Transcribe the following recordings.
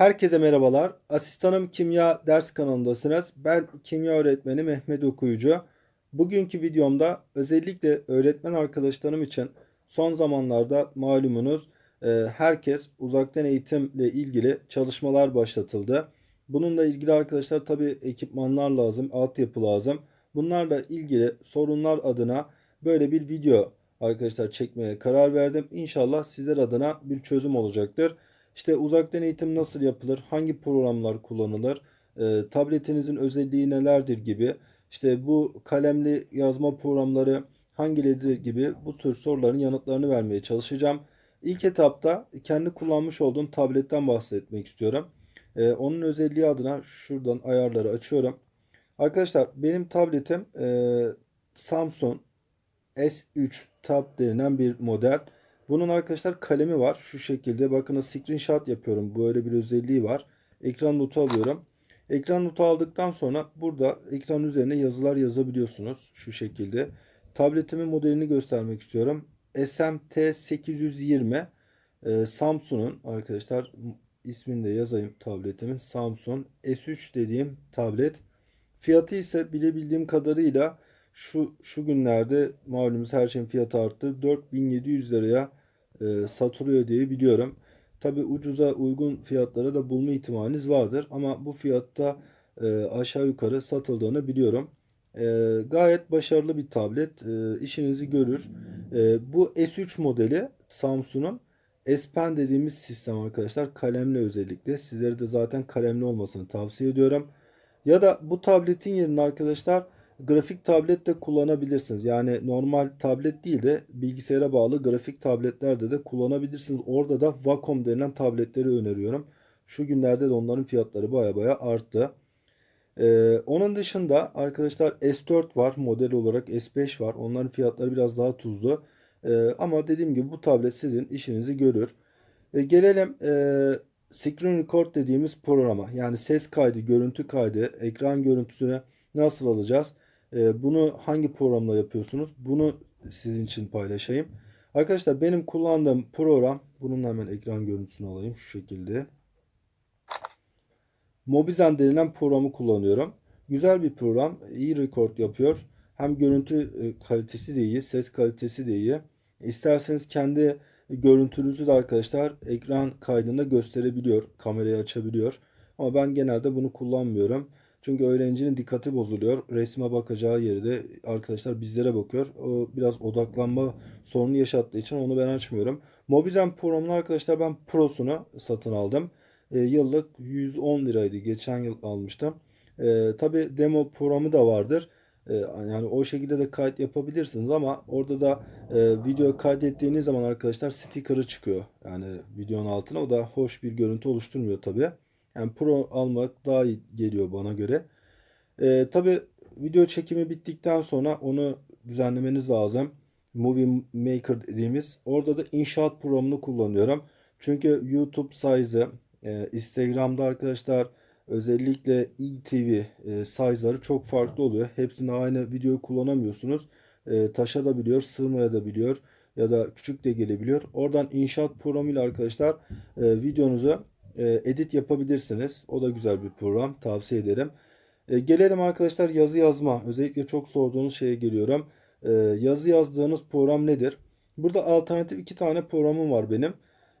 Herkese merhabalar. Asistanım Kimya ders kanalındasınız. Ben kimya öğretmeni Mehmet Okuyucu. Bugünkü videomda özellikle öğretmen arkadaşlarım için son zamanlarda malumunuz e, herkes uzaktan eğitimle ilgili çalışmalar başlatıldı. Bununla ilgili arkadaşlar tabi ekipmanlar lazım, altyapı lazım. Bunlarla ilgili sorunlar adına böyle bir video arkadaşlar çekmeye karar verdim. İnşallah sizler adına bir çözüm olacaktır. İşte uzaktan eğitim nasıl yapılır? Hangi programlar kullanılır? E, tabletinizin özelliği nelerdir gibi. İşte bu kalemli yazma programları hangileri gibi bu tür soruların yanıtlarını vermeye çalışacağım. İlk etapta kendi kullanmış olduğum tabletten bahsetmek istiyorum. E, onun özelliği adına şuradan ayarları açıyorum. Arkadaşlar benim tabletim e, Samsung S3 Tab denilen bir model. Bunun arkadaşlar kalemi var. Şu şekilde bakın screenshot yapıyorum. Böyle bir özelliği var. Ekran notu alıyorum. Ekran notu aldıktan sonra burada ekran üzerine yazılar yazabiliyorsunuz. Şu şekilde. Tabletimin modelini göstermek istiyorum. SMT820 e, Samsung'un arkadaşlar ismini de yazayım tabletimin. Samsung S3 dediğim tablet. Fiyatı ise bilebildiğim kadarıyla şu şu günlerde malumuz her şeyin fiyatı arttı. 4700 liraya e, satılıyor diye biliyorum. Tabi ucuza uygun fiyatlara da bulma ihtimaliniz vardır. Ama bu fiyatta e, aşağı yukarı satıldığını biliyorum. E, gayet başarılı bir tablet. E, işinizi görür. E, bu S3 modeli Samsung'un S Pen dediğimiz sistem arkadaşlar. Kalemli özellikle. Sizlere de zaten kalemli olmasını tavsiye ediyorum. Ya da bu tabletin yerine arkadaşlar grafik tablet de kullanabilirsiniz. Yani normal tablet değil de bilgisayara bağlı grafik tabletlerde de kullanabilirsiniz. Orada da Wacom denilen tabletleri öneriyorum. Şu günlerde de onların fiyatları baya baya arttı. Ee, onun dışında arkadaşlar S4 var model olarak S5 var. Onların fiyatları biraz daha tuzlu. Ee, ama dediğim gibi bu tablet sizin işinizi görür. Ee, gelelim e, Screen Record dediğimiz programa. Yani ses kaydı, görüntü kaydı, ekran görüntüsüne nasıl alacağız? E, bunu hangi programla yapıyorsunuz? Bunu sizin için paylaşayım. Arkadaşlar benim kullandığım program, bunun hemen ekran görüntüsünü alayım şu şekilde. Mobizen denilen programı kullanıyorum. Güzel bir program. iyi rekord yapıyor. Hem görüntü e, kalitesi de iyi, ses kalitesi de iyi. İsterseniz kendi görüntünüzü de arkadaşlar ekran kaydında gösterebiliyor. Kamerayı açabiliyor. Ama ben genelde bunu kullanmıyorum. Çünkü öğrencinin dikkati bozuluyor. Resme bakacağı yerde arkadaşlar bizlere bakıyor. O biraz odaklanma sorunu yaşattığı için onu ben açmıyorum. Mobizen programını arkadaşlar ben Pro'sunu satın aldım. E, yıllık 110 liraydı. Geçen yıl almıştım. E, Tabi demo programı da vardır. E, yani o şekilde de kayıt yapabilirsiniz ama orada da e, video kaydettiğiniz zaman arkadaşlar sticker'ı çıkıyor. Yani videonun altına o da hoş bir görüntü oluşturmuyor tabi. Yani Pro almak daha iyi geliyor bana göre. Ee, Tabi video çekimi bittikten sonra onu düzenlemeniz lazım. Movie Maker dediğimiz. Orada da inşaat programını kullanıyorum. Çünkü YouTube size'ı, e, Instagram'da arkadaşlar özellikle IGTV e, size'ları çok farklı oluyor. Hepsini aynı videoyu kullanamıyorsunuz. E, taşa da biliyor, sığmaya da biliyor ya da küçük de gelebiliyor. Oradan inşaat programıyla arkadaşlar e, videonuzu e, edit yapabilirsiniz. O da güzel bir program. Tavsiye ederim. E, gelelim arkadaşlar yazı yazma. Özellikle çok sorduğunuz şeye geliyorum. E, yazı yazdığınız program nedir? Burada alternatif iki tane programım var benim.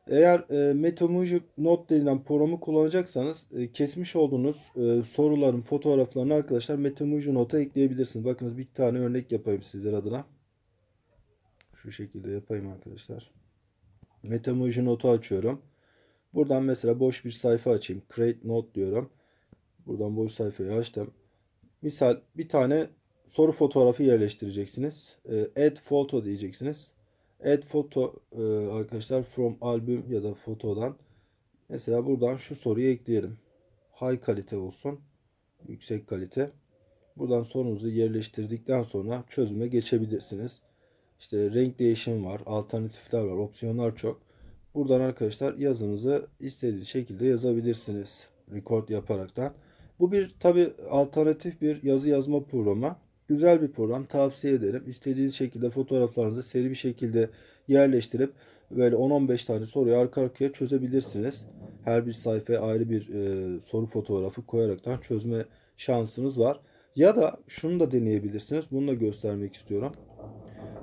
Eğer e, Metamusic Note denilen programı kullanacaksanız e, kesmiş olduğunuz e, soruların fotoğraflarını arkadaşlar Metamusic Note'a ekleyebilirsiniz. Bakınız bir tane örnek yapayım sizler adına. Şu şekilde yapayım arkadaşlar. Metamusic Note'u açıyorum. Buradan mesela boş bir sayfa açayım. Create note diyorum. Buradan boş sayfayı açtım. Misal bir tane soru fotoğrafı yerleştireceksiniz. Ee, add photo diyeceksiniz. Add photo e, arkadaşlar from albüm ya da fotodan. Mesela buradan şu soruyu ekleyelim. High kalite olsun. Yüksek kalite. Buradan sorunuzu yerleştirdikten sonra çözüme geçebilirsiniz. İşte renk değişim var, alternatifler var, opsiyonlar çok. Buradan arkadaşlar yazınızı istediğiniz şekilde yazabilirsiniz. Record yaparaktan. Bu bir tabi alternatif bir yazı yazma programı. Güzel bir program tavsiye ederim. İstediğiniz şekilde fotoğraflarınızı seri bir şekilde yerleştirip böyle 10-15 tane soruyu arka arkaya çözebilirsiniz. Her bir sayfaya ayrı bir e, soru fotoğrafı koyaraktan çözme şansınız var. Ya da şunu da deneyebilirsiniz. Bunu da göstermek istiyorum.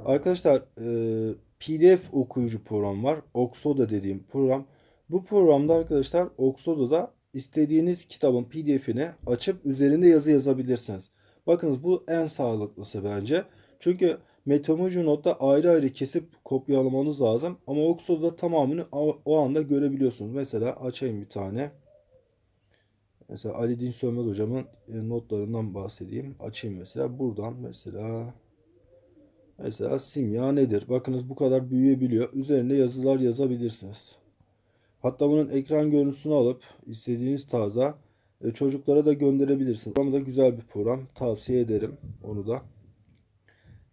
Arkadaşlar e, PDF okuyucu program var. Oxoda dediğim program. Bu programda arkadaşlar Oxoda'da istediğiniz kitabın PDF'ini açıp üzerinde yazı yazabilirsiniz. Bakınız bu en sağlıklısı bence. Çünkü Metemoji Note'da ayrı ayrı kesip kopyalamanız lazım. Ama Oxoda'da tamamını o o anda görebiliyorsunuz. Mesela açayım bir tane. Mesela Ali Din Sönmez hocamın e, notlarından bahsedeyim. Açayım mesela. Buradan mesela mesela simya nedir? Bakınız bu kadar büyüyebiliyor. Üzerinde yazılar yazabilirsiniz. Hatta bunun ekran görüntüsünü alıp istediğiniz tarzda e, çocuklara da gönderebilirsiniz. Ama da güzel bir program. Tavsiye ederim onu da.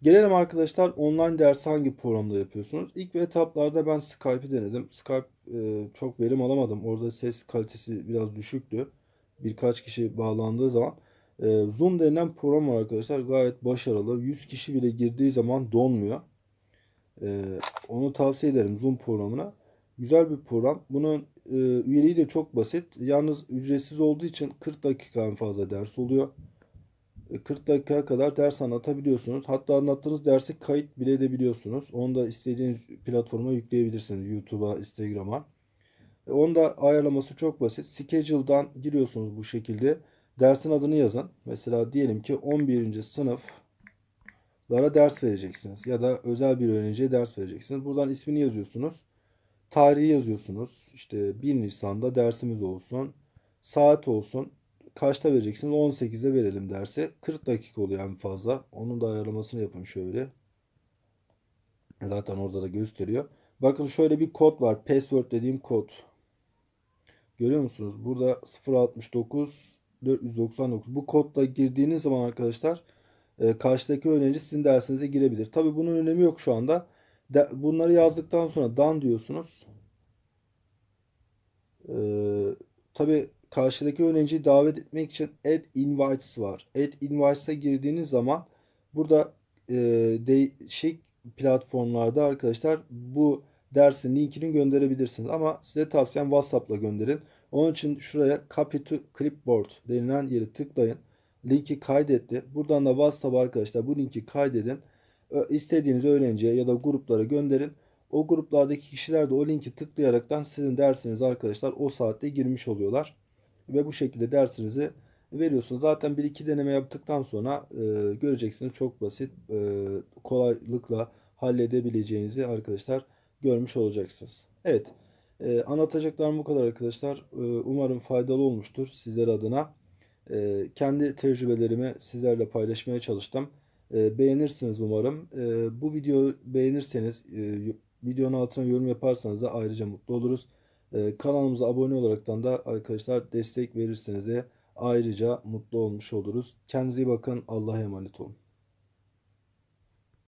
Gelelim arkadaşlar online ders hangi programda yapıyorsunuz? İlk etaplarda ben Skype'i denedim. Skype e, çok verim alamadım. Orada ses kalitesi biraz düşüktü. Birkaç kişi bağlandığı zaman. E, Zoom denilen program arkadaşlar. Gayet başarılı. 100 kişi bile girdiği zaman donmuyor. E, onu tavsiye ederim Zoom programına. Güzel bir program. Bunun e, üyeliği de çok basit. Yalnız ücretsiz olduğu için 40 dakika en fazla ders oluyor. E, 40 dakikaya kadar ders anlatabiliyorsunuz. Hatta anlattığınız dersi kayıt bile edebiliyorsunuz. Onu da istediğiniz platforma yükleyebilirsiniz. YouTube'a, Instagram'a. E, Onu da ayarlaması çok basit. Schedule'dan giriyorsunuz bu şekilde. Dersin adını yazın. Mesela diyelim ki 11. sınıflara ders vereceksiniz. Ya da özel bir öğrenciye ders vereceksiniz. Buradan ismini yazıyorsunuz. Tarihi yazıyorsunuz. İşte 1 Nisan'da dersimiz olsun. Saat olsun. Kaçta vereceksiniz? 18'e verelim dersi. 40 dakika oluyor en fazla. Onun da ayarlamasını yapın şöyle. Zaten orada da gösteriyor. Bakın şöyle bir kod var. Password dediğim kod. Görüyor musunuz? Burada 069 499. Bu kodla girdiğiniz zaman arkadaşlar e, karşıdaki öğrenci sizin dersinize girebilir. Tabi bunun önemi yok şu anda. De, bunları yazdıktan sonra done diyorsunuz. Ee, tabii karşıdaki öğrenciyi davet etmek için add invites var. Add invites'a girdiğiniz zaman burada e, değişik platformlarda arkadaşlar bu dersin linkini gönderebilirsiniz. Ama size tavsiyem WhatsApp'la gönderin. Onun için şuraya copy to clipboard denilen yeri tıklayın. Linki kaydetti. Buradan da WhatsApp arkadaşlar bu linki kaydedin. İstediğiniz öğrenciye ya da gruplara gönderin. O gruplardaki kişiler de o linki tıklayaraktan sizin dersiniz arkadaşlar o saatte girmiş oluyorlar. Ve bu şekilde dersinizi veriyorsunuz. Zaten bir iki deneme yaptıktan sonra e, göreceksiniz çok basit e, kolaylıkla halledebileceğinizi arkadaşlar görmüş olacaksınız. Evet e, anlatacaklarım bu kadar arkadaşlar. E, umarım faydalı olmuştur sizler adına. E, kendi tecrübelerimi sizlerle paylaşmaya çalıştım. E, beğenirsiniz umarım. E, bu videoyu beğenirseniz e, videonun altına yorum yaparsanız da ayrıca mutlu oluruz. E, kanalımıza abone olaraktan da arkadaşlar destek verirseniz de ayrıca mutlu olmuş oluruz. Kendinize iyi bakın. Allah'a emanet olun.